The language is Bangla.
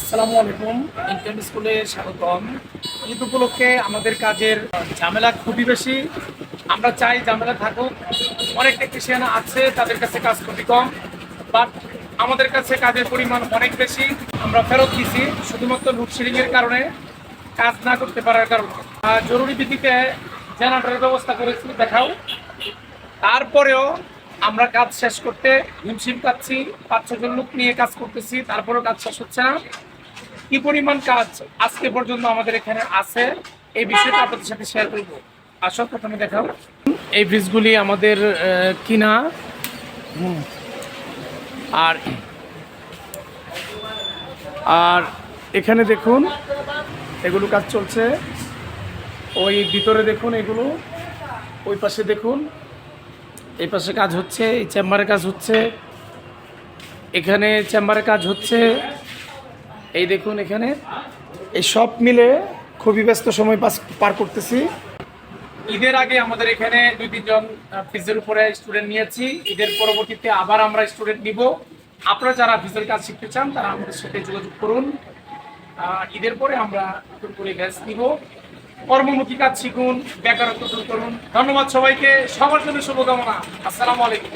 আসসালামু আলাইকুম। ইন্টার্ন স্কুলে স্বাগতম। ঈদ উপলক্ষে আমাদের কাজের ঝামেলা খুবই বেশি। আমরা চাই ঝামেলা থাকুক। অনেক টেকনিশিয়ান আছে, তাদের কাছে কাজ খুবই কম। বাট আমাদের কাছে কাজের পরিমাণ অনেক বেশি। আমরা ফেরত দিছি শুধুমাত্র লোডশেডিংয়ের কারণে কাজ না করতে পারার কারণে। জরুরি ভিত্তিতে জেনারেটরের ব্যবস্থা করেছি, দেখাও। তারপরেও আমরা কাজ শেষ করতে হিমশিম পাচ্ছি পাঁচ ছজন লোক নিয়ে কাজ করতেছি, তারপরেও কাজ শেষ হচ্ছে না। কি পরিমাণ কাজ আজকে পর্যন্ত আমাদের এখানে আছে, এই বিষয়টা আপনাদের সাথে শেয়ার করব। আসো, প্রথমে দেখাও। এই ব্রিজগুলি আমাদের কিনা। আর আর এখানে দেখুন, এগুলো কাজ চলছে। ওই ভিতরে দেখুন এগুলো, ওই পাশে দেখুন। এই পাশে কাজ হচ্ছে, এই চেম্বারে কাজ হচ্ছে। এখানে চেম্বারে কাজ হচ্ছে। এই দেখুন এখানে। এই সব মিলে খুবই ব্যস্ত সময় পাস পার করতেছি। ঈদের আগে আমাদের এখানে দুই তিনজন ফিজের উপরে স্টুডেন্ট নিয়েছি। ঈদের পরবর্তীতে আবার আমরা স্টুডেন্ট নিব। আপনারা যারা ফিজের কাজ শিখতে চান, তারা আমাদের সাথে যোগাযোগ করুন। ঈদের পরে আমরা নতুন করে ব্যাচ নিব। কর্মমুখী কাজ শিখুন, বেকারত্ব দূর করুন। ধন্যবাদ সবাইকে। সবার জন্য শুভকামনা। আসসালামু আলাইকুম।